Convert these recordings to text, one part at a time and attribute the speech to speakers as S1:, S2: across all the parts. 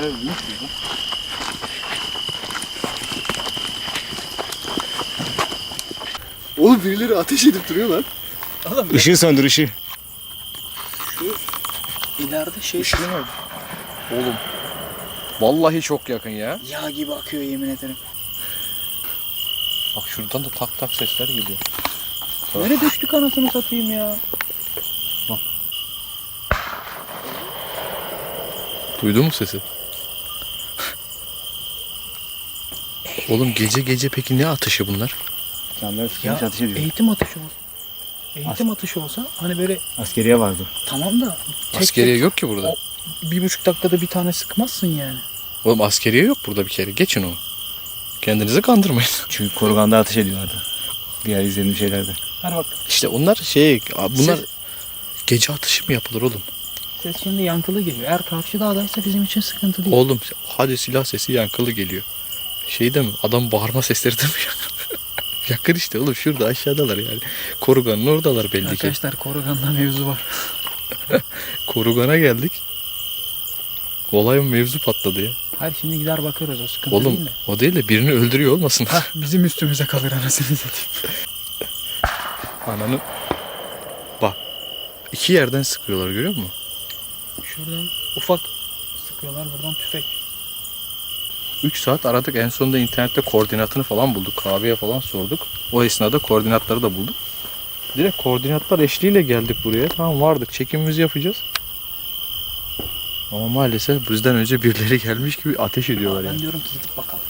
S1: Bayağı büyük ya. Oğlum birileri ateş edip duruyor lan.
S2: Oğlum
S3: Işığı söndür ışığı.
S2: ileride şey
S1: Işığı var. Oğlum. Vallahi çok yakın ya.
S2: yağ gibi akıyor yemin ederim.
S1: Bak şuradan da tak tak sesler geliyor.
S2: Nereye düştük anasını satayım ya?
S1: Duydun mu sesi? Oğlum gece gece peki ne atışı bunlar?
S3: Canlar
S2: Ya
S3: sıkılmış ateş ediyor.
S2: eğitim atışı olsa. Eğitim atışı olsa hani böyle
S3: Askeriye vardı.
S2: tamam da tek
S1: Askeriye
S2: tek
S1: yok ki burada.
S2: bir buçuk dakikada bir tane sıkmazsın yani.
S1: Oğlum askeriye yok burada bir kere. Geçin onu. Kendinizi kandırmayın.
S3: Çünkü koruganda ateş ediyorlardı. Diğer izlediğim şeylerde.
S2: Hadi bak
S1: İşte onlar şey bunlar
S2: Siz-
S1: gece atışı mı yapılır oğlum?
S2: ses şimdi yankılı geliyor. Eğer karşı dağdaysa bizim için sıkıntı değil.
S1: Oğlum hadi silah sesi yankılı geliyor. Şey de mi? Adam bağırma sesleri de mi yakın? işte oğlum şurada aşağıdalar yani. Koruganın oradalar belli ki.
S2: Arkadaşlar Korugan'da mevzu var.
S1: Korugana geldik. Olay mevzu patladı ya.
S2: Hayır şimdi gider bakarız o sıkıntı
S1: Oğlum
S2: değil de.
S1: o değil de birini öldürüyor olmasın.
S2: Hah bizim üstümüze kalır anasını satayım.
S1: Ananı. Bak. iki yerden sıkıyorlar görüyor musun?
S2: Şuradan ufak sıkıyorlar buradan tüfek.
S1: 3 saat aradık. En sonunda internette koordinatını falan bulduk. Kahveye falan sorduk. O esnada koordinatları da bulduk. Direkt koordinatlar eşliğiyle geldik buraya. Tamam vardık. Çekimimizi yapacağız. Ama maalesef bizden önce birileri gelmiş gibi ateş ediyorlar
S2: ben
S1: yani.
S2: diyorum ki gidip bakalım.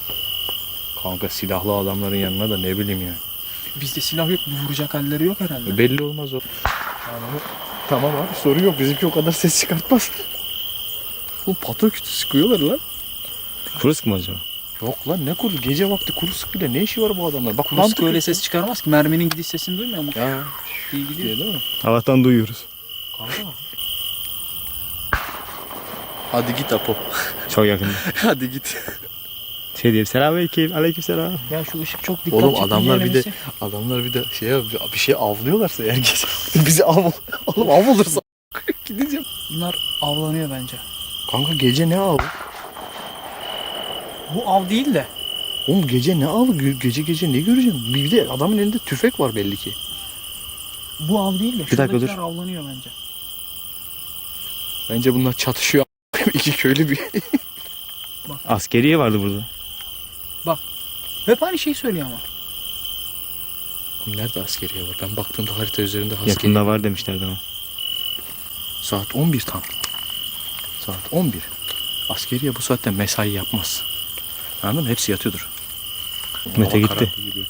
S1: Kanka silahlı adamların yanına da ne bileyim ya.
S2: Bizde silah yok vuracak halleri yok herhalde.
S1: Belli olmaz o. Tamam abi sorun yok. Bizimki o kadar ses çıkartmaz. Bu pato kütü sıkıyorlar lan.
S3: Kuru sıkma acaba?
S1: Yok lan ne kuru? Gece vakti kuru sıkıyla ne işi var bu adamlar? Bak
S2: Kuru sıkı öyle ses çıkarmaz ki merminin gidiş sesini duymuyor mu?
S1: Ya
S2: İyi gidiyor.
S1: diye değil mi?
S3: Allah'tan duyuyoruz.
S1: Kanka. Hadi git Apo.
S3: Çok yakında.
S1: Hadi git.
S3: Şey diyeyim selamünaleyküm. Aleyküm selam.
S2: Ya şu ışık çok dikkat
S1: Oğlum
S2: çekici
S1: adamlar bir de adamlar bir de şey bir şey avlıyorlarsa eğer gece bizi av oğlum av olursa gideceğim.
S2: Bunlar avlanıyor bence.
S1: Kanka gece ne av?
S2: Bu av değil de
S1: Oğlum gece ne av? Ge- Gece gece ne göreceğim? Bir de adamın elinde tüfek var belli ki.
S2: bu av değil de
S3: dakika dur.
S2: avlanıyor bence.
S1: Bence bunlar çatışıyor. İki köylü bir.
S3: Askeriye vardı burada.
S2: Hep aynı şeyi söylüyor ama.
S1: Nerede askeriye var? Ben baktığımda harita üzerinde askeriye.
S3: Yakında var demişlerdi ama.
S1: Saat 11 tam. Saat 11. Askeriye bu saatte mesai yapmaz. Anladın mı? Hepsi yatıyordur.
S3: Mete gitti.
S1: gibi.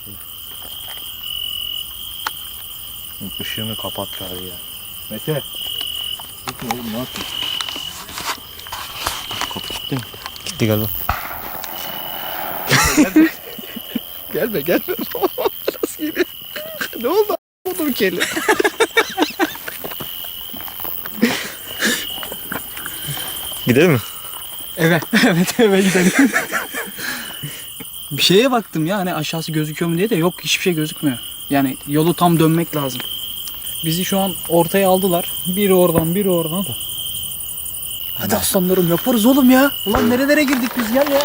S1: Işığını kapat gari ya. Mete. Gitme oğlum ne yapıyorsun? Kapı kilitli mi?
S3: Gitti galiba.
S1: Gelme gelme. Nasıl geliyor? ne oldu? Oğlum keli.
S3: Gidelim mi?
S2: Evet, evet eve gidelim. Bir şeye baktım ya hani aşağısı gözüküyor mu diye de yok hiçbir şey gözükmüyor. Yani yolu tam dönmek lazım. Bizi şu an ortaya aldılar. Biri oradan biri oradan. Hadi aslanlarım yaparız oğlum ya. Ulan nerelere girdik biz gel ya.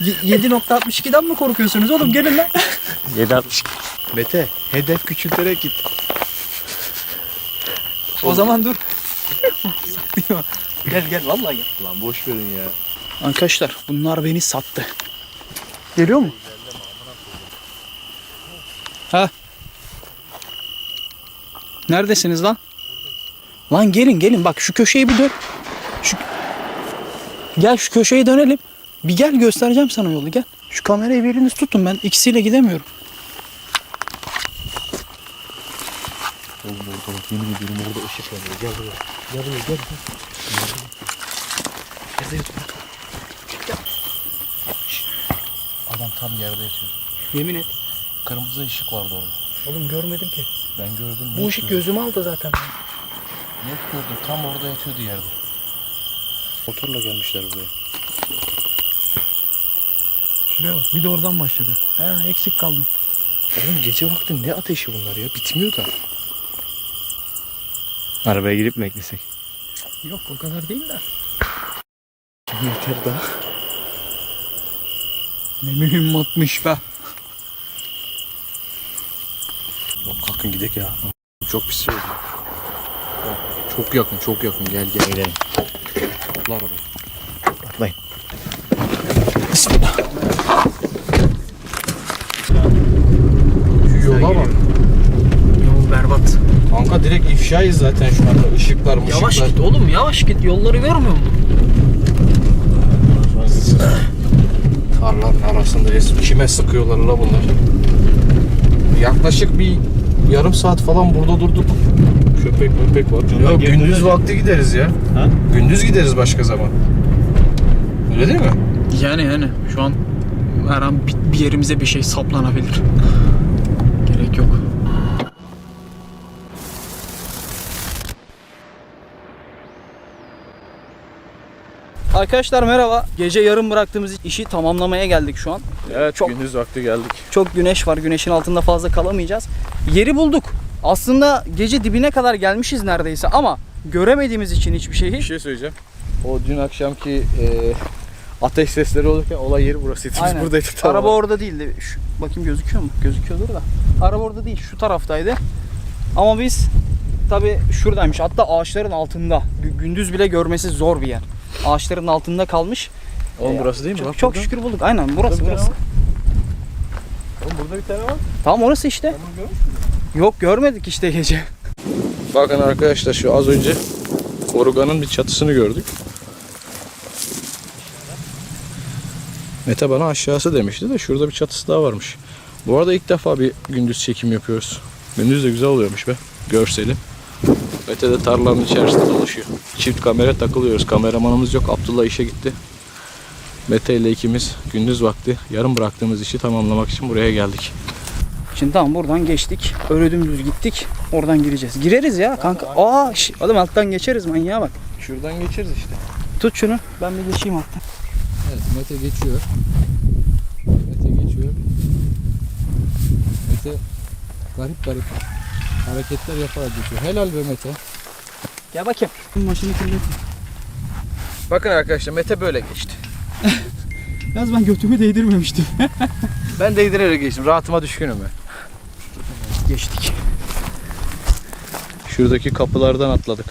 S2: Ye- 7.62'den mi korkuyorsunuz oğlum gelin lan.
S3: 7.62.
S1: Mete hedef küçülterek git.
S2: o zaman dur. Gel gel vallahi gel.
S1: Lan boş verin ya.
S2: Arkadaşlar bunlar beni sattı. Geliyor mu? Ha? Neredesiniz lan? Lan gelin gelin bak şu köşeyi bir dön. Şu... Gel şu köşeye dönelim. Bir gel göstereceğim sana yolu gel. Şu kamerayı biriniz tutun ben ikisiyle gidemiyorum.
S1: Oğlum orada bak yemin ediyorum orada ışık yanıyor. Gel buraya. Gel buraya gel. gel. Yerde yatıyor. Gel. Şşt. Adam tam yerde yatıyor.
S2: Yemin et.
S1: Kırmızı ışık vardı orada.
S2: Oğlum görmedim ki.
S1: Ben gördüm.
S2: Bu
S1: net
S2: ışık
S1: gördüm.
S2: gözümü aldı zaten.
S1: Net gördüm. Tam orada yatıyordu yerde. Motorla gelmişler buraya.
S2: Şuraya bak bir de oradan başladı. Ha eksik kaldım.
S1: Oğlum gece vakti ne ateşi bunlar ya? Bitmiyor da.
S3: Arabaya girip mi beklesek?
S2: Yok o kadar değil de. Yeter daha. Ne mühimmatmış be.
S1: Kalkın gidek ya. Çok pis şey oldu. Çok yakın çok yakın gel gel. Gidelim. Atla arabaya. Atlayın. Bismillah. Şu yola bak.
S2: Yol berbat.
S1: Kanka direkt ifşayız zaten şu anda. Işıklar mışıklar.
S2: Yavaş git oğlum yavaş git. Yolları görmüyor musun?
S1: Tarlanın arasındayız. Kime sıkıyorlar la bunlar? Yaklaşık bir yarım saat falan burada durduk. Köpek köpek var. Ya gündüz vakti gideriz ya.
S3: Ha?
S1: Gündüz gideriz başka zaman. Öyle değil mi?
S2: Yani yani şu an her an bir, bir yerimize bir şey saplanabilir. Gerek yok. Arkadaşlar merhaba. Gece yarım bıraktığımız işi tamamlamaya geldik şu an.
S1: Evet
S2: Çok-
S1: gündüz vakti geldik.
S2: Çok güneş var. Güneşin altında fazla kalamayacağız. Yeri bulduk. Aslında gece dibine kadar gelmişiz neredeyse ama göremediğimiz için hiçbir şeyi.
S1: Bir şey söyleyeceğim. O dün akşamki e, ateş sesleri olurken olay yeri burasıydı. Biz
S2: Aynen.
S1: buradaydık tamam.
S2: Araba orada değildi. Şu, bakayım gözüküyor mu? Gözüküyordur da. Araba orada değil, şu taraftaydı. Ama biz tabi şuradaymış. Hatta ağaçların altında. Gü- Gündüz bile görmesi zor bir yer. Ağaçların altında kalmış.
S1: Oğlum
S2: Ee,
S1: burası değil mi?
S2: Çok, çok şükür bulduk. Aynen burası
S1: Burada
S2: burası.
S1: Oğlum burada bir tane var.
S2: Tamam orası işte. Yok görmedik işte gece.
S1: Bakın arkadaşlar şu az önce koruganın bir çatısını gördük. Mete bana aşağısı demişti de şurada bir çatısı daha varmış. Bu arada ilk defa bir gündüz çekim yapıyoruz. Gündüz de güzel oluyormuş be görseli. Mete de tarlanın içerisinde dolaşıyor. Çift kamera takılıyoruz. Kameramanımız yok. Abdullah işe gitti. Mete ile ikimiz gündüz vakti yarım bıraktığımız işi tamamlamak için buraya geldik.
S2: Şimdi tamam buradan geçtik. Öyle dümdüz gittik. Oradan gireceğiz. Gireriz ya kanka. Aa şş, oğlum alttan geçeriz manyağa bak.
S1: Şuradan geçeriz işte.
S2: Tut şunu. Ben bir geçeyim alttan.
S1: Evet Mete geçiyor. Mete geçiyor. Mete garip garip hareketler yaparak geçiyor. Helal be Mete.
S2: Gel bakayım. Maşını kirletme.
S1: Bakın arkadaşlar Mete böyle geçti.
S2: Yalnız ben götümü değdirmemiştim.
S1: Ben değdirerek geçtim. Rahatıma düşkünüm ben.
S2: Geçtik.
S1: Şuradaki kapılardan atladık.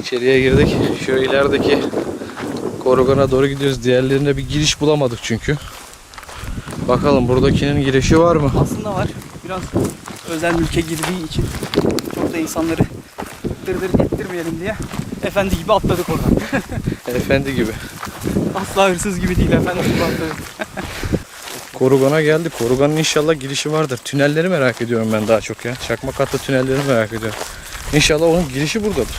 S1: İçeriye girdik. Şu ilerideki korugana doğru gidiyoruz. Diğerlerine bir giriş bulamadık çünkü. Bakalım buradakinin girişi var mı?
S2: Aslında var. Biraz özel mülke girdiği için çok da insanları dırdır ettirmeyelim diye efendi gibi atladık oradan.
S1: Efendi gibi.
S2: Asla hırsız gibi değil efendi gibi atladık.
S1: Korugana geldik. Koruganın inşallah girişi vardır. Tünelleri merak ediyorum ben daha çok ya. Çakma katlı tünelleri merak ediyorum. İnşallah onun girişi buradadır.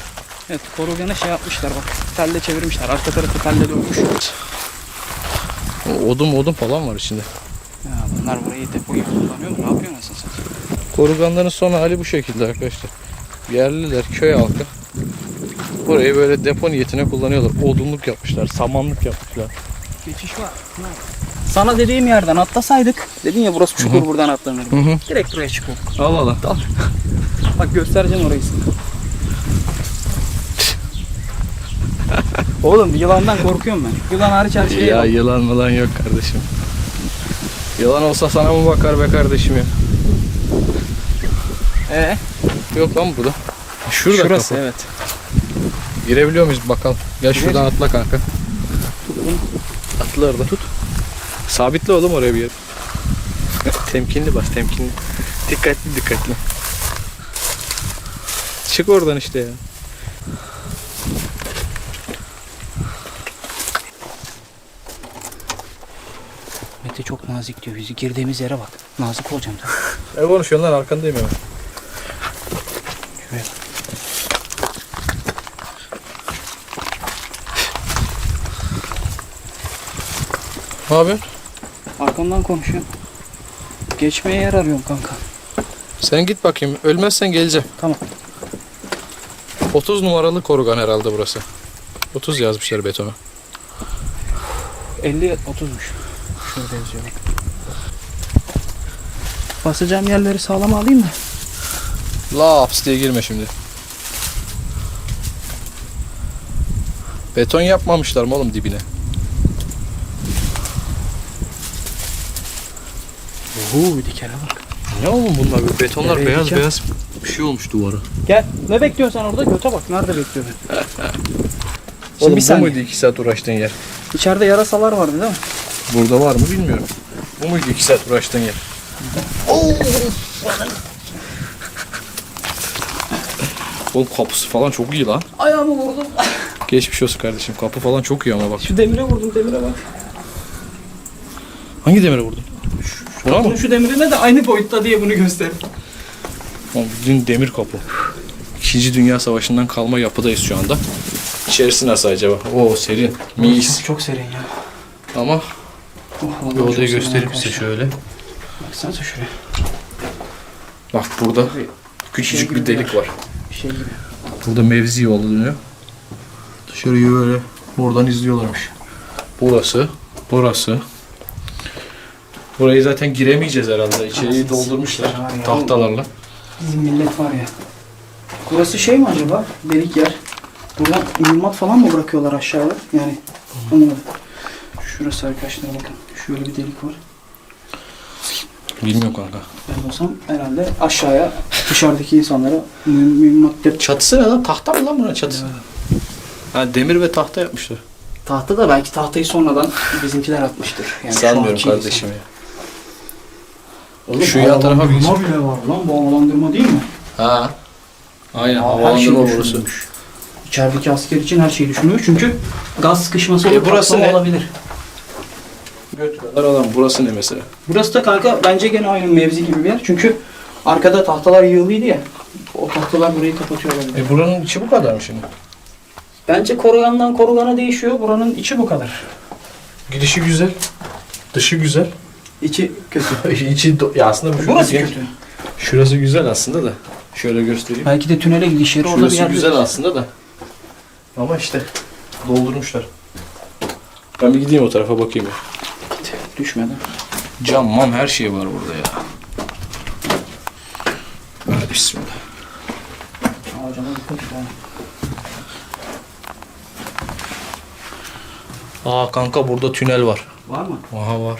S2: Evet korugana şey yapmışlar bak. Telle çevirmişler. Arka tarafı telle dönmüş.
S1: Odun odun falan var içinde.
S2: Ya bunlar burayı depoyu kullanıyor mu? Ne yapıyor nasıl satayım?
S1: Koruganların son hali bu şekilde arkadaşlar. Yerliler, köy halkı. Burayı böyle depo niyetine kullanıyorlar. Odunluk yapmışlar, samanlık yapmışlar.
S2: Geçiş var. Sana dediğim yerden atlasaydık. Dedin ya burası çukur buradan atlanır. Direkt buraya çıkıyor.
S1: Allah Allah.
S2: Bak göstereceğim orayı sana. Oğlum yılandan korkuyorum ben. Yılan hariç her şeye
S1: Ya yılan mılan yok kardeşim. Yılan olsa sana mı bakar be kardeşim ya?
S2: Ee,
S1: Yok lan burada. Şurada
S2: şurası
S1: kapı.
S2: evet.
S1: Girebiliyor muyuz bakalım. Gel şuradan atla kanka. Atla orada. Tut. Sabitle oğlum oraya bir yer. temkinli bas temkinli. Dikkatli dikkatli. Çık oradan işte ya.
S2: Mete çok nazik diyor. Bizi girdiğimiz yere bak. Nazik olacağım da.
S1: Ne konuşuyorsun lan arkandayım hemen. Ne yapıyorsun?
S2: Arkamdan konuşuyorum. Geçmeye yer arıyorum kanka.
S1: Sen git bakayım. Ölmezsen geleceğim.
S2: Tamam.
S1: 30 numaralı korugan herhalde burası. 30 yazmışlar betona.
S2: 50 30'muş. Şurada yazıyor. Basacağım yerleri sağlam alayım da.
S1: Laps diye girme şimdi. Beton yapmamışlar mı oğlum dibine?
S2: Oo dikene bak.
S1: Ne oğlum bunlar? Böyle betonlar
S2: Nereye
S1: beyaz
S2: dikeceğim?
S1: beyaz bir şey olmuş duvara.
S2: Gel. Ne bekliyorsun sen orada? Göte bak. Nerede bekliyorsun? Şimdi
S1: Oğlum
S2: bir
S1: bu
S2: saniye.
S1: muydu 2 saat uğraştığın yer?
S2: İçeride yarasalar vardı değil mi?
S1: Burada var mı bilmiyorum. Bu muydu 2 saat uğraştığın yer? Oğlum kapısı falan çok iyi lan.
S2: Ayağımı vurdum.
S1: Geçmiş olsun kardeşim. Kapı falan çok iyi ama bak.
S2: Şu demire vurdum demire bak.
S1: Hangi demire vurdun? Buna mı?
S2: Bunun şu demirine de aynı boyutta diye bunu göster.
S1: Oğlum bildiğin demir kapı. İkinci Dünya Savaşı'ndan kalma yapıdayız şu anda. İçerisi nasıl acaba? Oo serin. Mis.
S2: Çok serin ya.
S1: Ama
S2: Oh, vallahi
S1: bir
S2: çok
S1: odayı
S2: serin
S1: göstereyim size
S2: arkadaşlar.
S1: şöyle.
S2: Baksanıza şuraya.
S1: Bak burada küçücük
S2: Şey gibi
S1: bir delik var.
S2: Bir şey gibi.
S1: Burada mevzi yolu dönüyor. Dışarıyı böyle buradan izliyorlarmış. Burası, burası. Burayı zaten giremeyeceğiz herhalde. İçeriği doldurmuşlar tahtalarla.
S2: Bizim millet var ya. Burası şey mi acaba? Delik yer. Buradan mühimmat falan mı bırakıyorlar aşağıya? Yani anlamadım. Şurası arkadaşlar bakın. Şöyle bir delik var.
S1: Bilmiyorum kanka.
S2: Ben olsam herhalde aşağıya dışarıdaki insanlara mü- mühimmat dep-
S1: Çatısı ne lan? Tahta mı lan buranın çatısı? Ha, demir ve tahta yapmışlar.
S2: Tahta da belki tahtayı sonradan bizimkiler atmıştır. Yani şu
S1: Sanmıyorum
S2: anki
S1: kardeşim ya.
S2: Oğlum,
S1: Şu yan tarafa bir
S2: havalandırma bile var lan. Bu havalandırma değil mi?
S1: Ha. Aynen
S2: Aa, her şey
S1: havalandırma
S2: düşünülmüş. İçerideki asker için her şey düşünülmüş. Çünkü gaz sıkışması
S1: E, burası
S2: patlama
S1: ne?
S2: olabilir.
S1: Göt kadar adam. Burası ne mesela?
S2: Burası da kanka bence gene aynı mevzi gibi bir yer. Çünkü arkada tahtalar yığılıydı ya. O tahtalar burayı kapatıyor olabilir.
S1: E buranın içi bu kadar mı şimdi?
S2: Bence korugandan korugana değişiyor. Buranın içi bu kadar.
S1: Gidişi güzel. Dışı güzel.
S2: İçi kötü.
S1: içi do- ya aslında bu
S2: Burası
S1: şurası-
S2: kötü.
S1: Şurası güzel aslında da. Şöyle göstereyim.
S2: Belki de tünele gidiş yeri orada bir
S1: Şurası
S2: yer.
S1: güzel aslında da. Ama işte doldurmuşlar. Ben bir gideyim o tarafa bakayım ya.
S2: Düşmedi.
S1: Cam mam her şey var burada ya. Hadi bismillah.
S2: Ağacına dikkat et. ha.
S1: Aa kanka burada tünel var.
S2: Var mı?
S1: Aha var.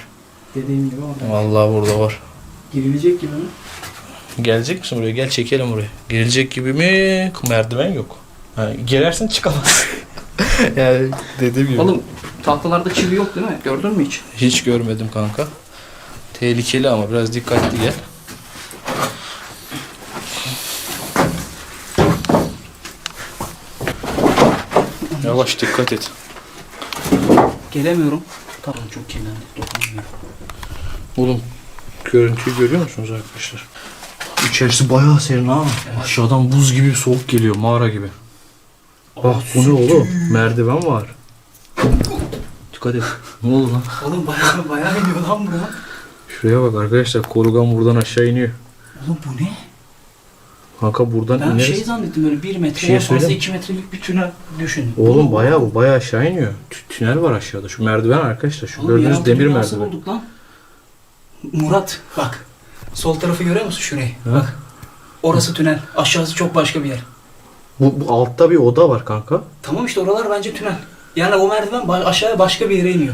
S2: Dediğim gibi orada.
S1: Vallahi burada var.
S2: Girilecek gibi mi?
S1: Gelecek misin buraya? Gel çekelim buraya. Gelecek gibi mi? Merdiven yok. Ha, girersen çıkamazsın. yani dediğim gibi.
S2: Oğlum tahtalarda çivi yok değil mi? Gördün mü hiç?
S1: Hiç görmedim kanka. Tehlikeli ama biraz dikkatli gel. Yavaş dikkat et.
S2: Gelemiyorum. Tamam çok kirlendi. Dokunamıyorum.
S1: Oğlum görüntüyü görüyor musunuz arkadaşlar? İçerisi bayağı serin ha. Aşağıdan buz gibi soğuk geliyor mağara gibi. Bak bu ne oğlum? Merdiven var. Dikkat et. Ne oldu lan?
S2: Oğlum bayağı bayağı iniyor lan bura.
S1: Şuraya bak arkadaşlar korugan buradan aşağı iniyor.
S2: Oğlum bu ne?
S1: Kanka buradan
S2: Ben
S1: ineriz.
S2: şey zannettim böyle 1 metre
S1: şey
S2: fazla
S1: söyleyeyim.
S2: 2 metrelik bir tünel düşün.
S1: Oğlum bayağı bu bayağı aşağı iniyor. Tü- tünel var aşağıda. Şu merdiven arkadaşlar. Şu
S2: Oğlum,
S1: gördüğünüz demir merdiven.
S2: bulduk lan. Murat bak. Sol tarafı görüyor musun şurayı?
S1: Ha?
S2: Bak. Orası tünel. Aşağısı çok başka bir yer.
S1: Bu, bu altta bir oda var kanka.
S2: Tamam işte oralar bence tünel. Yani o merdiven aşağıya başka bir yere iniyor.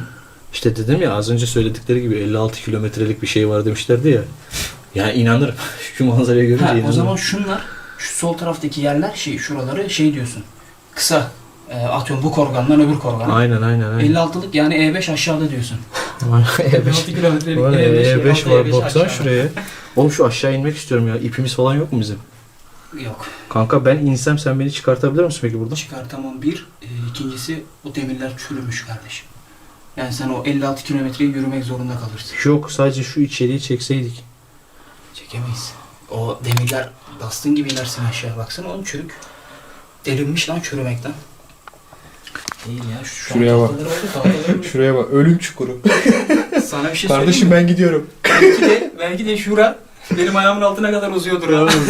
S1: İşte dedim ya az önce söyledikleri gibi 56 kilometrelik bir şey var demişlerdi ya. Yani inanırım. Şu manzarayı görünce
S2: Ha, o
S1: inanırım.
S2: zaman şunlar, şu sol taraftaki yerler şey, şuraları şey diyorsun. Kısa. E, atıyorum bu korgandan öbür korgan.
S1: Aynen aynen aynen.
S2: 56'lık yani E5 aşağıda diyorsun.
S1: E5.
S2: 56 kilometrelik
S1: Var ya,
S2: E5,
S1: E5 var baksana şuraya. Oğlum şu aşağı inmek istiyorum ya. İpimiz falan yok mu bizim?
S2: Yok.
S1: Kanka ben insem sen beni çıkartabilir misin peki buradan?
S2: Çıkartamam bir. E, ikincisi o demirler çürümüş kardeşim. Yani sen o 56 kilometreyi yürümek zorunda kalırsın.
S1: Yok sadece şu içeriği çekseydik.
S2: Çekemeyiz. O demirler bastığın gibi inersin aşağı. Baksana onun çürük. Derinmiş lan çürümekten. Değil ya. Şu, şu
S1: Şuraya bak. Şuraya bak ölüm çukuru.
S2: Sana bir şey söyleyeyim mi?
S1: ben gidiyorum.
S2: Belki de, belki de şura benim ayağımın altına kadar uzuyordur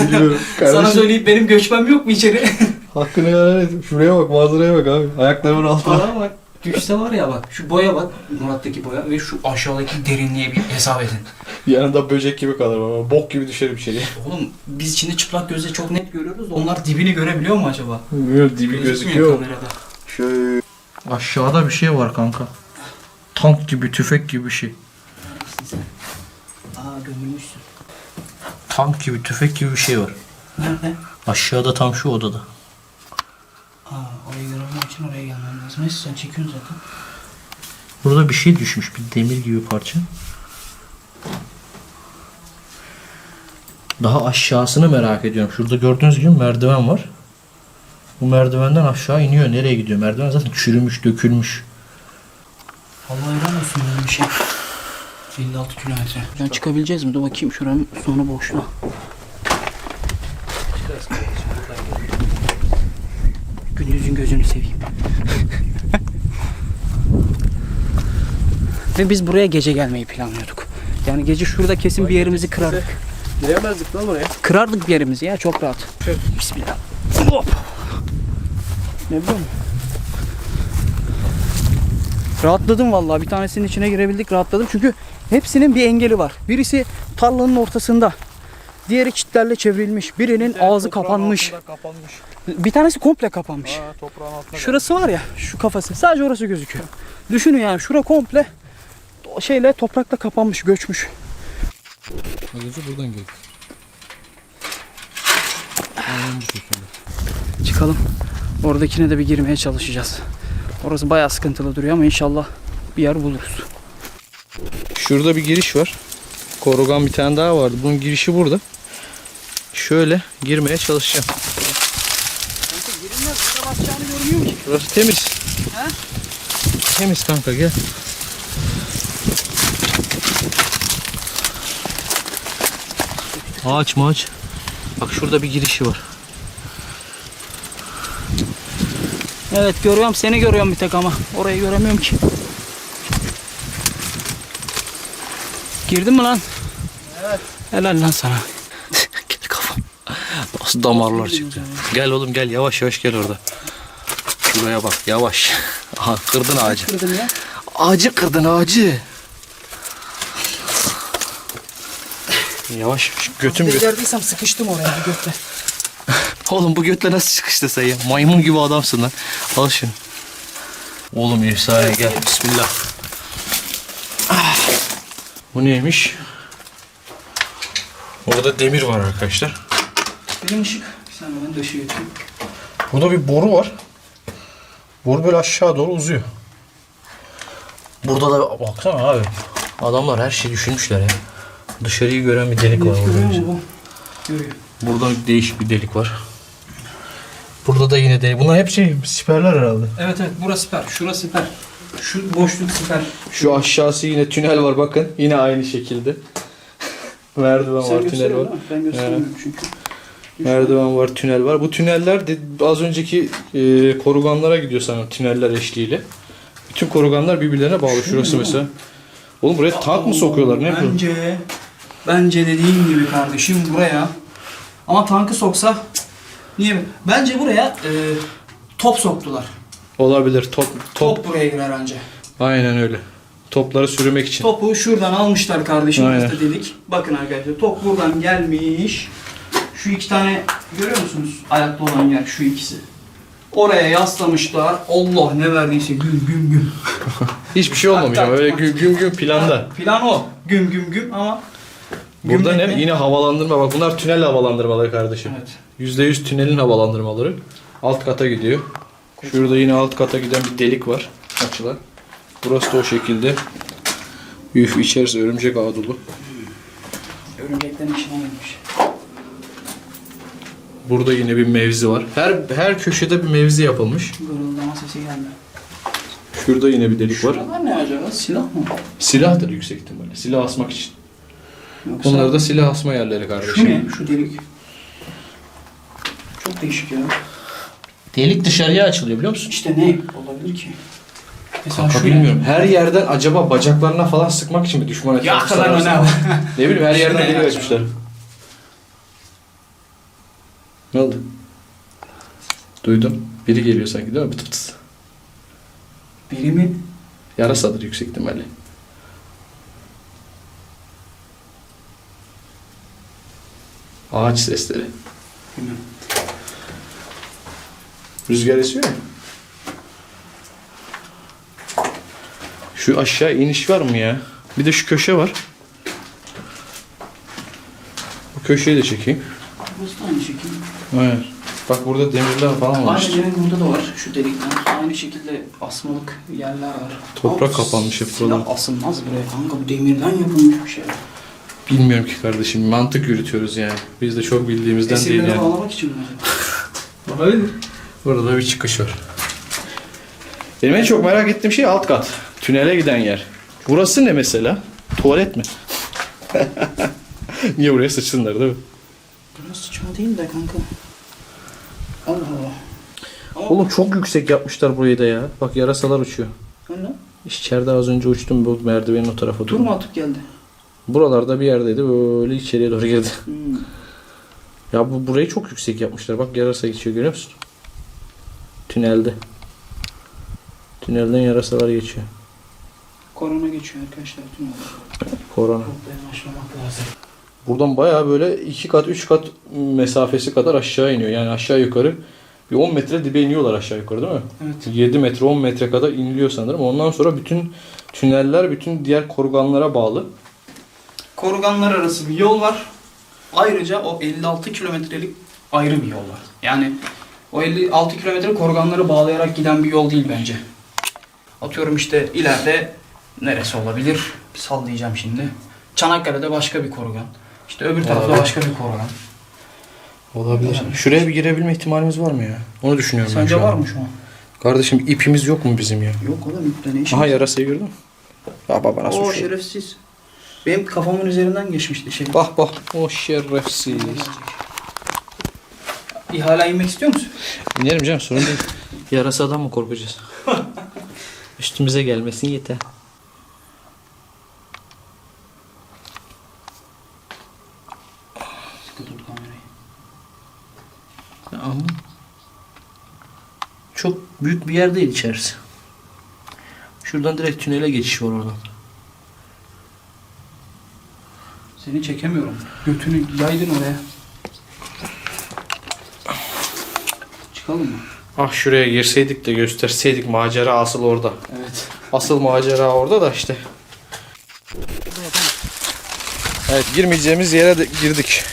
S1: biliyorum.
S2: Sana söyleyip benim göçmem yok mu içeri?
S1: Hakkını helal et. Şuraya bak manzaraya bak abi. Ayaklarımın altına.
S2: Bana bak. Düşse var ya bak. Şu boya bak. Murat'taki boya ve şu aşağıdaki derinliğe bir hesap edin.
S1: Yanında böcek gibi kalır ama bok gibi düşerim içeriye.
S2: Oğlum biz içinde çıplak gözle çok net görüyoruz da onlar dibini görebiliyor mu acaba?
S1: Bilmiyorum dibi gözüküyor.
S2: kamerada.
S1: Şöyle. Aşağıda bir şey var kanka. Tank gibi, tüfek gibi bir şey.
S2: Aa gömülmüşsün.
S1: Tank gibi, tüfek gibi bir şey var.
S2: Nerede?
S1: Aşağıda tam şu odada.
S2: Aa orayı görebilmek için oraya gelmem lazım. Neyse sen çekiyorsun zaten.
S1: Burada bir şey düşmüş. Bir demir gibi parça. Daha aşağısını merak ediyorum. Şurada gördüğünüz gibi merdiven var. Bu merdivenden aşağı iniyor. Nereye gidiyor? Merdiven zaten çürümüş, dökülmüş.
S2: Allah helal olsun böyle bir şey. 56 kilometre. Ben çıkabileceğiz mi? Dur bakayım şuranın sonu boşluğa. Ve biz buraya gece gelmeyi planlıyorduk. Yani gece şurada kesin bir yerimizi kırardık.
S1: Giremezdik lan oraya.
S2: Kırardık bir yerimizi ya çok rahat. Bismillah. Hop. Ne biliyor musun? Rahatladım vallahi. Bir tanesinin içine girebildik rahatladım. Çünkü hepsinin bir engeli var. Birisi tarlanın ortasında. Diğeri çitlerle çevrilmiş. Birinin ağzı kapanmış.
S1: kapanmış.
S2: Bir tanesi komple kapanmış.
S1: Ha, toprağın altına
S2: Şurası var ya şu kafası. Sadece orası gözüküyor. Düşünün yani şura komple şeyle toprakla kapanmış, göçmüş.
S3: Gözü buradan geliyor.
S2: Çıkalım. Oradakine de bir girmeye çalışacağız. Orası bayağı sıkıntılı duruyor ama inşallah bir yer buluruz.
S1: Şurada bir giriş var. Korugan bir tane daha vardı. Bunun girişi burada. Şöyle girmeye çalışacağım.
S2: Girilmez. Yere basacağını görmüyorum ki.
S1: Burası temiz.
S2: He?
S1: Temiz kanka gel. Ağaç mağaç. Bak şurada bir girişi var.
S2: Evet görüyorum seni görüyorum bir tek ama. Orayı göremiyorum ki. Girdin mi lan? Evet. Helal lan sana.
S1: gel kafam. Nasıl damarlar çıktı. Gel oğlum gel yavaş yavaş gel orada. Şuraya bak yavaş. Aha kırdın ağacı.
S2: Girdin ya.
S1: Ağacı kırdın ağacı. Yavaş götüm gö-
S2: Becerdiysem sıkıştım oraya bir gökte.
S1: Oğlum bu götle nasıl çıkıştı sen ya? Maymun gibi adamsın lan. Al şunu. Oğlum efsane gel. Bismillah. Ah. Bu neymiş? Orada demir var arkadaşlar.
S2: Benim ışık. Sen ben de ışığı getireyim.
S1: Burada bir boru var. Boru böyle aşağı doğru uzuyor. Burada da baksana abi. Adamlar her şeyi düşünmüşler ya. Dışarıyı gören bir delik var
S2: Net
S1: orada.
S2: görüyor
S1: mesela.
S2: mu bu? Görüyor.
S1: Burada değişik bir delik var. Burada da yine delik. Bunlar hep şey siperler herhalde.
S2: Evet evet burası siper. Şurası siper. Şu boşluk siper.
S1: Şu aşağısı yine tünel var bakın. Yine aynı şekilde. Merdiven
S2: Sen
S1: var, tünel var.
S2: Ben göstermiyorum çünkü.
S1: Merdiven var, tünel var. Bu tüneller de az önceki e, koruganlara gidiyor sanırım tüneller eşliğiyle. Bütün koruganlar birbirlerine bağlı.
S2: Şu
S1: Şurası mesela. Oğlum buraya tank mı sokuyorlar? Ne yapıyorlar?
S2: Bence, bence dediğin gibi kardeşim buraya ama tankı soksa niye? Bence buraya e, top soktular.
S1: Olabilir. Top, top.
S2: Top, buraya girer anca.
S1: Aynen öyle. Topları sürmek için.
S2: Topu şuradan almışlar kardeşim.
S1: Aynen.
S2: Aynen. dedik. Bakın arkadaşlar top buradan gelmiş. Şu iki tane görüyor musunuz? Ayakta olan yer şu ikisi. Oraya yaslamışlar. Allah ne verdiyse güm güm güm.
S1: Hiçbir şey olmamış ama öyle güm güm güm planda.
S2: Plan o. Güm güm güm ama
S1: Burada ne?
S2: ne?
S1: Yine havalandırma. Bak bunlar tünel havalandırmaları kardeşim.
S2: Evet.
S1: %100 tünelin havalandırmaları. Alt kata gidiyor. Şurada yine alt kata giden bir delik var. Açılan. Burası da o şekilde. Üf içerisi örümcek ağı dolu.
S2: Örümcekten işlememiş.
S1: Burada yine bir mevzi var. Her her köşede bir mevzi yapılmış.
S2: Gırıldama sesi geldi.
S1: Şurada yine bir delik var.
S2: Şuralar ne acaba? Silah mı?
S1: Silahtır yüksek ihtimalle. Silah asmak için.
S2: Yoksa
S1: Bunlar da silah asma yerleri
S2: şu
S1: kardeşim.
S2: ne? Şu delik. Çok değişik ya.
S1: Delik dışarıya açılıyor biliyor musun?
S2: İşte ne olabilir ki? Mesela
S1: Kanka
S2: şu
S1: bilmiyorum. Her yerden acaba bacaklarına falan sıkmak için mi düşman
S2: Ya kadar
S1: arasında?
S2: ne?
S1: Ne bileyim her yerden delik açmışlar. Ne oldu? Duydum. Biri geliyor sanki değil mi? Pıt pıt.
S2: Biri mi?
S1: Yarasadır yüksek ihtimalle. Ağaç sesleri.
S2: Bilmiyorum.
S1: Rüzgar esiyor ya. Şu aşağı iniş var mı ya? Bir de şu köşe var. Bu köşeyi de çekeyim.
S2: Burası da aynı şekilde.
S1: Evet. Bak burada demirler falan var.
S2: Aynı yerin burada da var. Şu delikler. Aynı şekilde asmalık yerler var.
S1: Toprak
S2: Ama
S1: kapanmış hep
S2: silah
S1: buralar.
S2: asılmaz buraya kanka. Bu demirden yapılmış bir şey.
S1: Bilmiyorum ki kardeşim. Mantık yürütüyoruz yani. Biz de çok bildiğimizden değil
S2: Esirleri
S1: yani.
S2: bağlamak için mi?
S1: Olabilir. Burada da bir çıkış var. Benim en çok merak ettiğim şey alt kat. Tünele giden yer. Burası ne mesela? Tuvalet mi? Niye buraya sıçsınlar değil mi?
S2: Burası sıçma değil de kanka. Allah Allah. Ama
S1: Oğlum çok yüksek yapmışlar burayı da ya. Bak yarasalar uçuyor.
S2: Anne,
S1: İçeride az önce uçtum bu merdivenin o tarafa
S2: tur
S1: doğru.
S2: mu atıp geldi?
S1: Buralarda bir yerdeydi böyle içeriye doğru girdi.
S2: Hmm.
S1: Ya bu burayı çok yüksek yapmışlar. Bak yarasa geçiyor görüyor musun? Tünelde. Tünelden yarasalar geçiyor.
S2: Korona geçiyor arkadaşlar. Olarak.
S1: Korona. Buradan baya böyle iki kat üç kat mesafesi kadar aşağı iniyor. Yani aşağı yukarı bir 10 metre dibe iniyorlar aşağı yukarı değil mi?
S2: Evet.
S1: 7 metre 10 metre kadar iniliyor sanırım. Ondan sonra bütün tüneller bütün diğer koruganlara bağlı.
S2: Koruganlar arası bir yol var. Ayrıca o 56 kilometrelik ayrı bir yol var. Yani o 56 kilometre koruganları bağlayarak giden bir yol değil bence. Atıyorum işte ileride neresi olabilir? Sallayacağım şimdi. Çanakkale'de başka bir korugan. İşte öbür tarafta
S1: Olabilir.
S2: başka bir korugan.
S1: Olabilir. Şuraya bir girebilme ihtimalimiz var mı ya? Onu düşünüyorum ben
S2: Sence
S1: şu an.
S2: var mı şu an?
S1: Kardeşim ipimiz yok mu bizim ya?
S2: Yok oğlum ipte ne işin
S1: Aha yarasayı gördün mü? Ya baba nasıl
S2: Oo
S1: uçuyor?
S2: şerefsiz. Benim kafamın üzerinden geçmişti şey.
S1: Bak bak. O şerefsiz.
S2: İhale inmek istiyor musun?
S1: İnerim canım sorun değil. Yarasadan mı korkacağız? Üstümüze gelmesin yeter.
S2: Sıkı tut kamerayı.
S1: Ama çok büyük bir yer değil içerisi. Şuradan direkt tünele geçiş var oradan.
S2: Seni çekemiyorum. Götünü yaydın oraya. Çıkalım mı?
S1: Ah şuraya girseydik de gösterseydik macera asıl orada.
S2: Evet.
S1: Asıl macera orada da işte. Evet girmeyeceğimiz yere de girdik.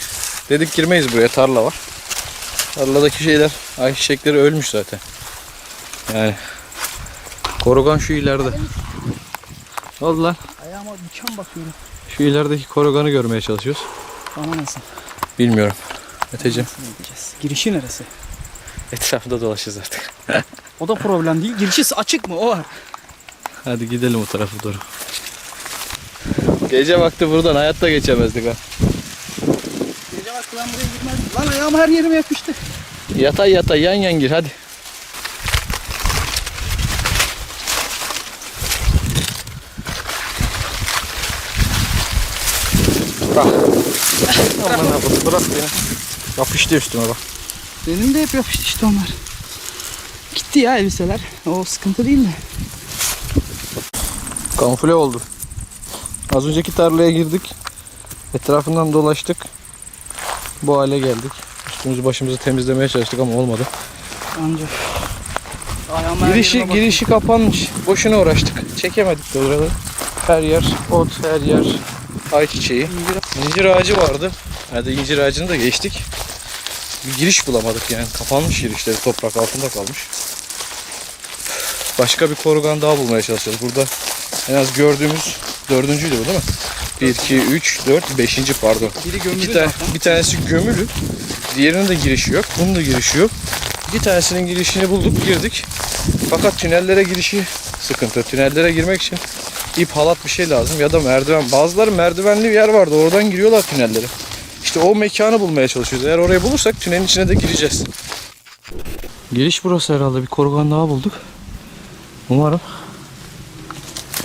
S1: Dedik girmeyiz buraya tarla var. Tarladaki şeyler ayçiçekleri ölmüş zaten. Yani korugan şu ileride. Ne oldu lan?
S2: Ayağıma diken bakıyorum.
S1: Şu ilerideki koruganı görmeye çalışıyoruz.
S2: Ama nasıl?
S1: Bilmiyorum. Meteciğim
S2: Nasıl gideceğiz? Girişi neresi?
S1: etrafında dolaşacağız artık.
S2: O da problem değil. Girişi açık mı? O var.
S1: Hadi gidelim o tarafa doğru. Gece vakti buradan hayatta geçemezdik ha.
S2: Gece vakti ben buraya girmezdim. Lan ayağım her yerime yapıştı.
S1: Yatay yatay yan yan gir hadi. Ah. Aman abi bırak beni. Yapıştı üstüme bak.
S2: Benim de hep yapıştı işte onlar. Gitti ya elbiseler. O sıkıntı değil de.
S1: Kamufle oldu. Az önceki tarlaya girdik. Etrafından dolaştık. Bu hale geldik. Üstümüzü başımızı temizlemeye çalıştık ama olmadı.
S2: Ancak.
S1: Girişi girişi kapanmış. Boşuna uğraştık. Çekemedik de oraları. Her yer ot, her yer ayçiçeği. İncir ağacı vardı. Hadi incir ağacını da geçtik. Bir giriş bulamadık yani. Kapanmış girişleri toprak altında kalmış. Başka bir korugan daha bulmaya çalışacağız. Burada en az gördüğümüz dördüncüydü bu değil mi? 1, 2, 3, 4, 5. pardon.
S2: Biri gömülü
S1: İki
S2: zaten.
S1: bir tanesi gömülü. Diğerinin de girişi yok. Bunun da girişi yok. Bir tanesinin girişini bulduk, girdik. Fakat tünellere girişi sıkıntı. Tünellere girmek için ip halat bir şey lazım ya da merdiven. Bazıları merdivenli bir yer vardı. Oradan giriyorlar tünellere. İşte o mekanı bulmaya çalışıyoruz. Eğer orayı bulursak tünelin içine de gireceğiz. Giriş burası herhalde. Bir korugan daha bulduk. Umarım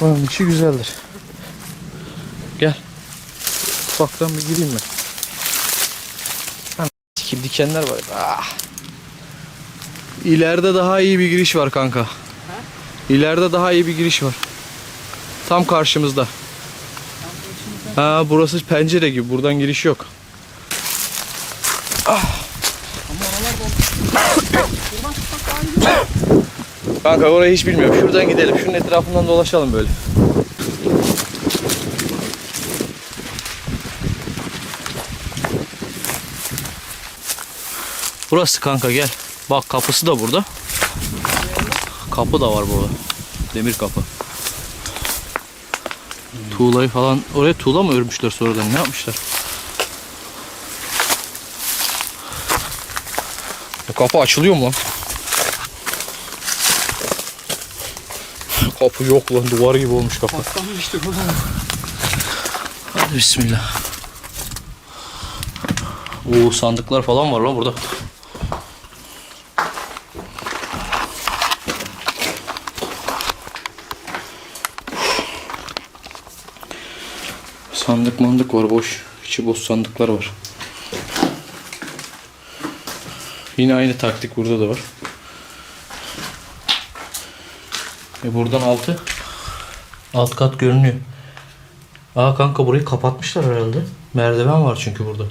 S1: onun içi güzeldir. Gel. Ufaktan bir gireyim ben. Sikim dikenler var. Ah. İleride daha iyi bir giriş var kanka. İleride daha iyi bir giriş var. Tam karşımızda. Ha burası pencere gibi. Buradan giriş yok. Kanka orayı hiç bilmiyorum. Şuradan gidelim. Şunun etrafından dolaşalım böyle. Burası kanka gel. Bak kapısı da burada. Kapı da var burada. Demir kapı. Tuğlayı falan oraya tuğla mı örmüşler sonradan ne yapmışlar? Bu kapı açılıyor mu lan? Kapı yok lan duvar gibi olmuş kapı.
S2: Patlamıştır oğlum.
S1: Hadi bismillah. Oo sandıklar falan var lan burada. Sandık mandık var boş. İçi boş sandıklar var. Yine aynı taktik burada da var. E buradan altı. Alt kat görünüyor. Aa kanka burayı kapatmışlar herhalde. Merdiven var çünkü burada.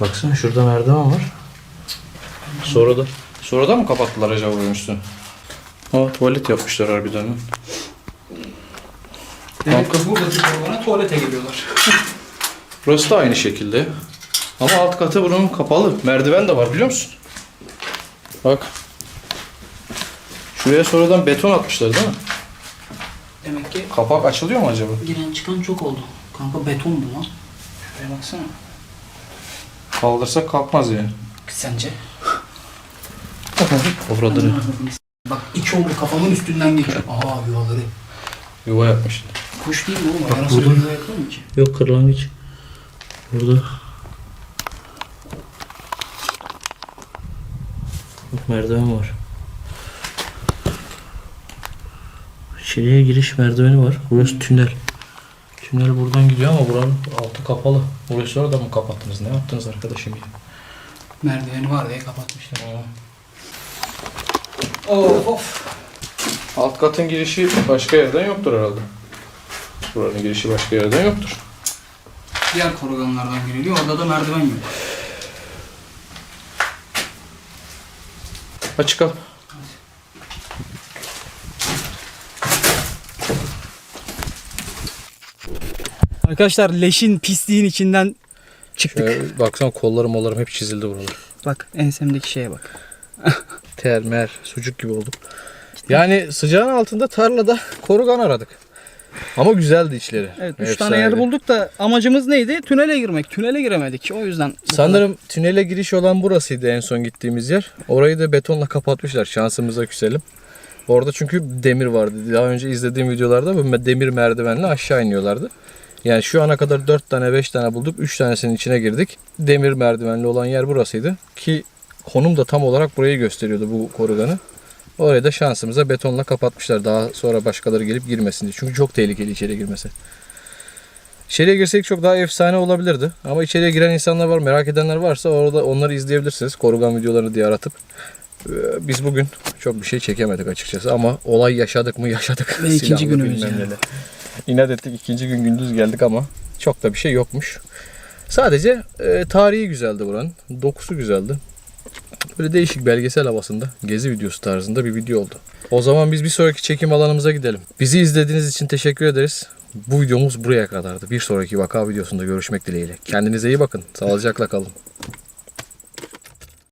S1: Baksana şurada merdiven var. Sonra da sonradan mı kapattılar acaba buranın üstünü? Aa tuvalet yapmışlar harbiden.
S2: Demek ki buradaki bana tuvalete geliyorlar.
S1: Burası da aynı şekilde. Ama alt katı buranın kapalı. Merdiven de var biliyor musun? Bak. Şuraya sonradan beton atmışlar değil mi?
S2: Demek ki
S1: Kapak açılıyor mu acaba?
S2: giren çıkan çok oldu. Kanka beton bu lan. Şuraya baksana.
S1: Kaldırsak kalkmaz yani.
S2: Sence?
S1: Oraları
S2: Bak iki oldu kafamın üstünden geçiyor. Aha yuvaları.
S1: yuva yapmışlar.
S2: Kuş değil mi oğlum?
S1: Bak
S2: Ayağına
S1: burada-
S2: ki?
S1: Yok kırlangıç. Burada. Bak merdiven var. İçeriye giriş merdiveni var. Burası tünel. Tünel buradan gidiyor ama buranın altı kapalı. Burayı sonra da mı kapattınız? Ne yaptınız arkadaşım ya?
S2: Merdiveni var diye kapatmışlar. Of of.
S1: Alt katın girişi başka yerden yoktur herhalde. Buranın girişi başka yerden yoktur.
S2: Diğer koruganlardan giriliyor. Orada da merdiven yok.
S1: Hadi çıkalım.
S2: Arkadaşlar leşin pisliğin içinden çıktık.
S1: Şöyle baksana kollarım mollarım hep çizildi buralar.
S2: Bak ensemdeki şeye bak.
S1: Ter, mer, sucuk gibi oldum. Yani sıcağın altında tarlada korugan aradık. Ama güzeldi içleri.
S2: Evet 3 tane yer bulduk da amacımız neydi? Tünele girmek. Tünele giremedik. O yüzden.
S1: Sanırım tünele giriş olan burasıydı en son gittiğimiz yer. Orayı da betonla kapatmışlar. Şansımıza küselim. Orada çünkü demir vardı. Daha önce izlediğim videolarda bu demir merdivenle aşağı iniyorlardı. Yani şu ana kadar 4 tane 5 tane bulduk. 3 tanesinin içine girdik. Demir merdivenli olan yer burasıydı. Ki konum da tam olarak burayı gösteriyordu bu koruganı. Orayı da şansımıza betonla kapatmışlar. Daha sonra başkaları gelip girmesin diye. Çünkü çok tehlikeli içeri girmesi. İçeriye girsek çok daha efsane olabilirdi. Ama içeriye giren insanlar var. Merak edenler varsa orada onları izleyebilirsiniz. Korugan videolarını diye aratıp. Ee, Biz bugün çok bir şey çekemedik açıkçası. Ama olay yaşadık mı yaşadık.
S2: Ve ikinci günümüz yani.
S1: İnat ettik ikinci gün gündüz geldik ama çok da bir şey yokmuş. Sadece e, tarihi güzeldi buranın. Dokusu güzeldi. Böyle değişik belgesel havasında gezi videosu tarzında bir video oldu. O zaman biz bir sonraki çekim alanımıza gidelim. Bizi izlediğiniz için teşekkür ederiz. Bu videomuz buraya kadardı. Bir sonraki vaka videosunda görüşmek dileğiyle. Kendinize iyi bakın. Sağlıcakla kalın.